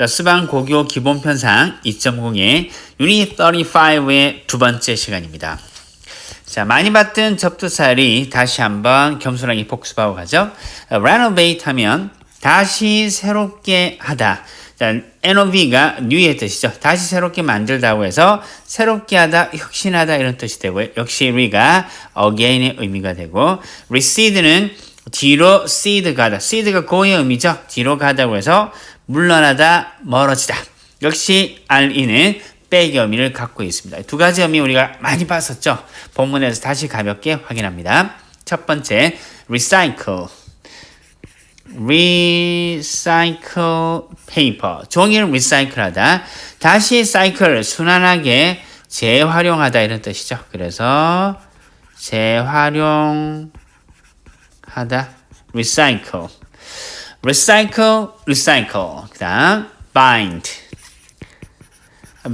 자, 수방 고교 기본 편상 2.0의 유닛 35의 두 번째 시간입니다. 자, 많이 봤던 접두사리 다시 한번 겸손하게 복습하고 가죠. renovate 하면 다시 새롭게 하다. 자, NOV가 new의 뜻이죠. 다시 새롭게 만들다고 해서 새롭게 하다, 혁신하다 이런 뜻이 되고요. 역시 re가 again의 의미가 되고 recede는 뒤로 seed 가다. seed가 고의 의미죠. 뒤로 가다고 해서 물러나다, 멀어지다. 역시 re는 백의 의미를 갖고 있습니다. 두 가지 의미 우리가 많이 봤었죠. 본문에서 다시 가볍게 확인합니다. 첫 번째, recycle. recycle paper. 종이를 recycle하다. 다시 cycle, 순환하게 재활용하다 이런 뜻이죠. 그래서 재활용하다. recycle. Recycle, recycle. 그 다음, bind.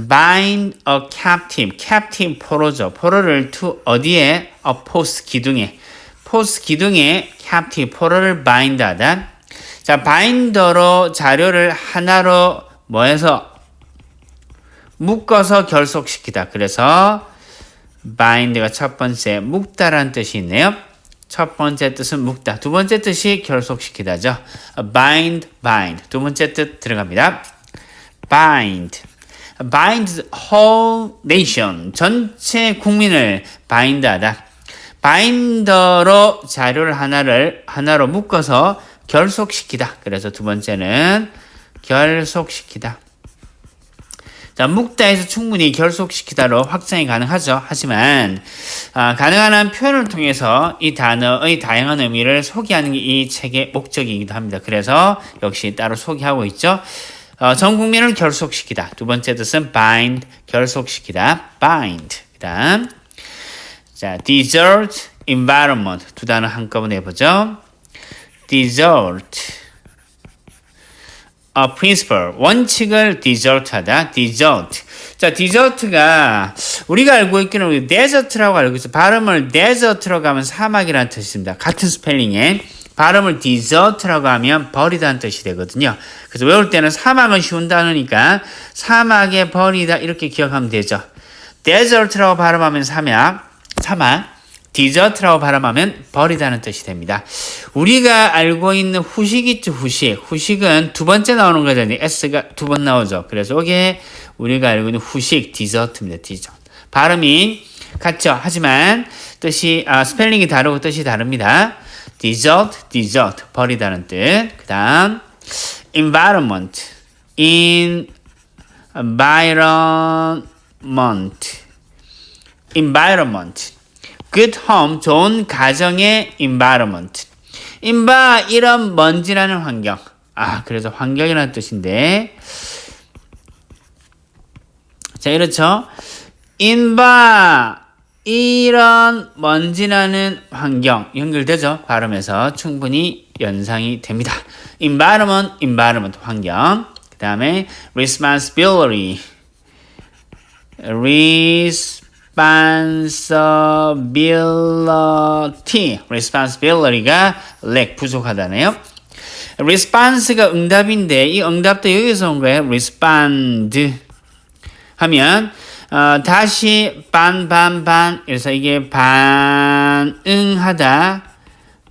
bind a captive. captive 포로죠. 포로를 to 어디에? a post 기둥에. post 기둥에 captive 포로를 bind하다. 자, 바인더로 자료를 하나로 뭐해서 묶어서 결속시키다. 그래서 bind가 첫 번째 묶다라는 뜻이 있네요. 첫 번째 뜻은 묶다. 두 번째 뜻이 결속시키다죠. bind, bind. 두 번째 뜻 들어갑니다. bind. bind whole nation. 전체 국민을 bind하다. 바인더로 자료를 하나를 하나로 묶어서 결속시키다. 그래서 두 번째는 결속시키다. 자, 묵다에서 충분히 결속시키다로 확장이 가능하죠. 하지만 아, 가능한 한 표현을 통해서 이 단어의 다양한 의미를 소개하는 게 이 책의 목적이기도 합니다. 그래서 역시 따로 소개하고 있죠. 어, 전 국민을 결속시키다. 두 번째 뜻은 bind, 결속시키다. bind. 그 다음 자, desert, environment 두 단어 한꺼번에 해보죠. desert a principle. 원칙을 desert하다. desert 자 desert가 우리가 알고 있기는 desert라고 알고 있어 발음을 desert라고 하면 사막이라는 뜻입니다. 같은 스펠링에 발음을 desert라고 하면 버리다는 뜻이 되거든요. 그래서 외울 때는 사막은 쉬운 단어니까 사막에 버리다 이렇게 기억하면 되죠. desert라고 발음하면 사막 사막 디저트라고 발음하면 버리다는 뜻이 됩니다. 우리가 알고 있는 후식 있죠, 후식. 후식은 두 번째 나오는 거잖아요. S가 두 번 나오죠. 그래서 이게 우리가 알고 있는 후식, 디저트입니다. 디저트. 발음이 같죠. 하지만 뜻이, 아, 스펠링이 다르고 뜻이 다릅니다. 디저트, 디저트. 버리다는 뜻. 그 다음, environment. environment. environment. Good home, 좋은 가정의 environment. 인바 이런 먼지라는 환경. 아, 그래서 환경이라는 뜻인데. 자, 이렇죠. 인바 이런 먼지나는 환경 연결되죠. 발음에서 충분히 연상이 됩니다. environment, environment 환경. 그 다음에 responsibility. res responsibility, responsibility가 lack 부족하다네요. response가 응답인데 이 응답도 여기서 온 거예요. respond 하면 어, 다시 반반반 그래서 이게 반응하다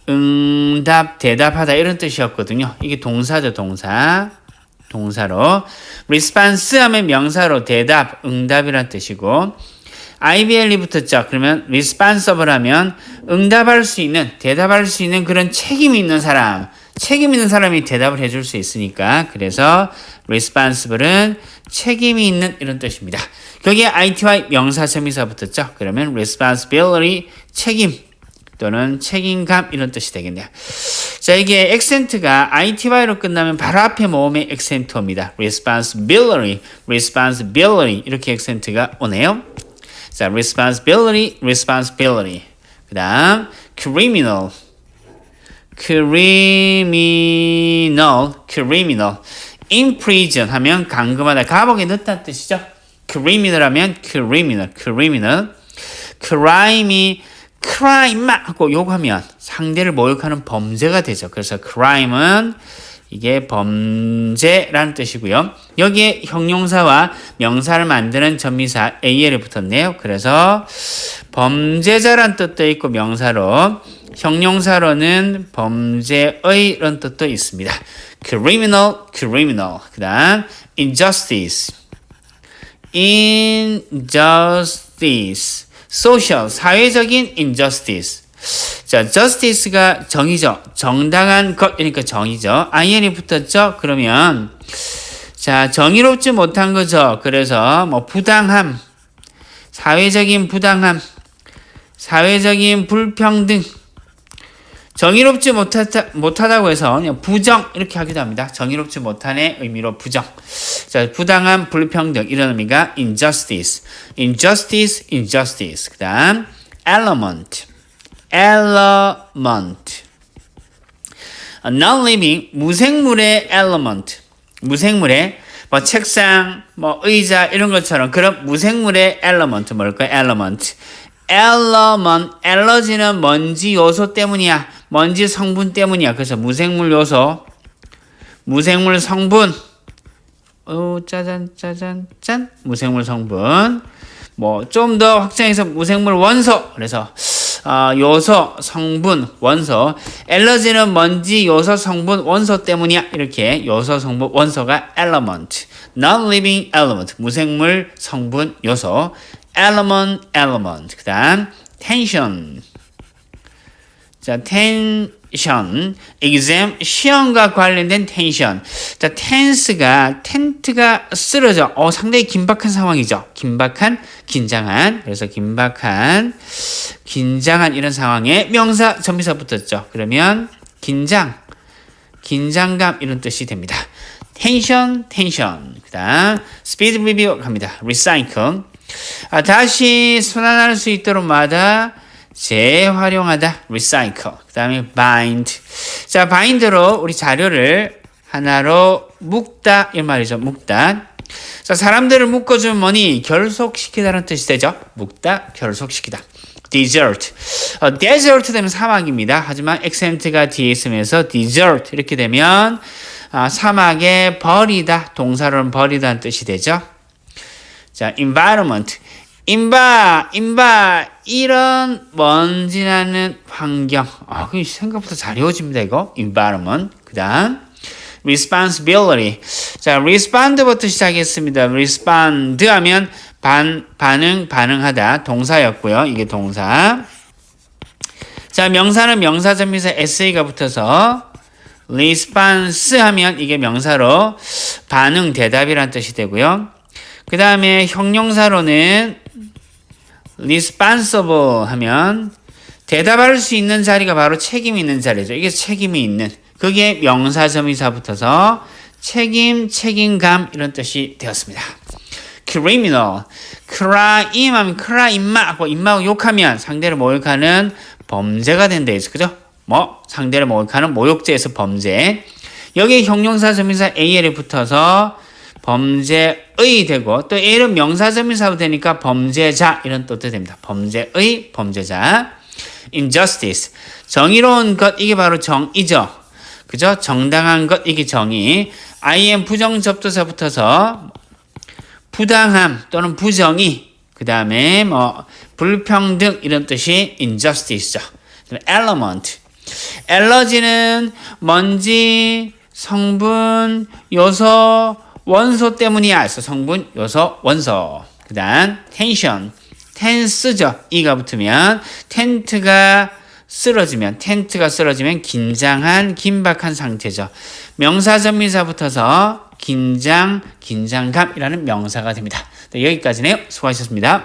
응답 대답하다 이런 뜻이었거든요. 이게 동사죠 동사 동사로 response 하면 명사로 대답 응답이란 뜻이고 IBL이 붙었죠. 그러면 responsible 하면 응답할 수 있는, 대답할 수 있는 그런 책임 있는 사람, 책임 있는 사람이 대답을 해줄 수 있으니까 그래서 responsible은 책임이 있는 이런 뜻입니다. 거기에 ITY 명사 첨미사 붙었죠. 그러면 responsibility 책임 또는 책임감 이런 뜻이 되겠네요. 자 이게 액센트가 ITY로 끝나면 바로 앞에 모음의 액센트입니다. responsibility, responsibility 이렇게 액센트가 오네요. 자, responsibility, responsibility. 그 다음, criminal. criminal, criminal. in prison 하면 감금하다, 감옥에 넣다는 뜻이죠. criminal 하면 criminal, criminal. crime이 crime 하고 욕하면 상대를 모욕하는 범죄가 되죠. 그래서 crime은 이게 범죄라는 뜻이고요. 여기에 형용사와 명사를 만드는 전미사 AL이 붙었네요. 그래서 범죄자란 뜻도 있고 명사로 형용사로는 범죄의 런 뜻도 있습니다. criminal, criminal. 그 다음 injustice, injustice. social, 사회적인 injustice. 자, justice가 정의죠. 정당한 것, 그러니까 정의죠. in이 붙었죠? 그러면, 자, 정의롭지 못한 거죠. 그래서, 뭐, 부당함, 사회적인 부당함, 사회적인 불평등, 정의롭지 못하다, 못하다고 해서 그냥 부정 이렇게 하기도 합니다. 정의롭지 못한의 의미로 부정. 자, 부당한 불평등 이런 의미가 injustice, injustice, injustice. 그다음 element, element. non-living 무생물의 element, 무생물의 뭐 책상, 뭐 의자 이런 것처럼 그런 무생물의 element 뭘까요? element. element, 엘러지는 먼지 요소 때문이야. 먼지 성분 때문이야. 그래서 무생물 요소, 무생물 성분. 어, 짜잔, 짜잔, 짠. 무생물 성분. 뭐, 좀 더 확장해서 무생물 원소. 그래서, 어, 요소, 성분, 원소. 엘러지는 먼지, 요소, 성분, 원소 때문이야. 이렇게 요소, 성분, 원소가 element. non-living element. 무생물 성분, 요소. element, element. 그 다음, tension. 자, 텐션, exam, 시험과 관련된 텐션. 자, 텐스가, 텐트가 쓰러져. 어, 상당히 긴박한 상황이죠. 긴박한, 긴장한. 그래서 긴박한, 긴장한 이런 상황에 명사, 전미사 붙었죠. 그러면, 긴장, 긴장감 이런 뜻이 됩니다. 텐션, 텐션. 그 다음, 스피드 리뷰 갑니다. recycle. 아, 다시 순환할 수 있도록 마다 재활용하다, recycle. 그 다음에 bind. 자, bind로 우리 자료를 하나로 묶다, 이 말이죠. 묶다. 자, 사람들을 묶어주면 뭐니? 결속시키다는 뜻이 되죠. 묶다, 결속시키다. desert. 어, desert 되면 사막입니다. 하지만 accent가 뒤에 있으면서 desert 이렇게 되면 아, 사막에 버리다, 동사로는 버리다는 뜻이 되죠. 자, environment. 인바, 인바, 이런 먼지 나는 환경. 아, 그 생각보다 잘 이어집니다, 이거. environment. 그 다음, responsibility. 자, respond부터 시작했습니다. respond 하면 반, 반응, 반응하다. 동사였고요. 이게 동사. 자, 명사는 명사 점에서 SA가 붙어서 response 하면 이게 명사로 반응, 대답이란 뜻이 되고요. 그 다음에 형용사로는 responsible 하면 대답할 수 있는 자리가 바로 책임 있는 자리죠. 이게 책임이 있는. 그게 명사점이사 붙어서 책임, 책임감 이런 뜻이 되었습니다. criminal. crime 하면 crime 하고 임마하고 욕하면 상대를 모욕하는 범죄가 된다 해서 그죠? 뭐 상대를 모욕하는 모욕죄에서 범죄. 여기 형용사 점인사 AL이 붙어서 범죄의 되고 또 A는 명사점인사로 되니까 범죄자 이런 뜻도 됩니다. 범죄의 범죄자. injustice 정의로운 것 이게 바로 정의죠. 그죠? 정당한 것 이게 정의. IM 부정 접두사 붙어서 부당함 또는 부정의 그 다음에 뭐 불평등 이런 뜻이 injustice죠. element 엘러지는 먼지 성분 요소 원소 때문이야. 그래서 성분, 요소, 원소. 그 다음, 텐션. 텐스죠. 이가 붙으면, 텐트가 쓰러지면, 텐트가 쓰러지면 긴장한, 긴박한 상태죠. 명사 전미사 붙어서 긴장, 긴장감이라는 명사가 됩니다. 네, 여기까지네요. 수고하셨습니다.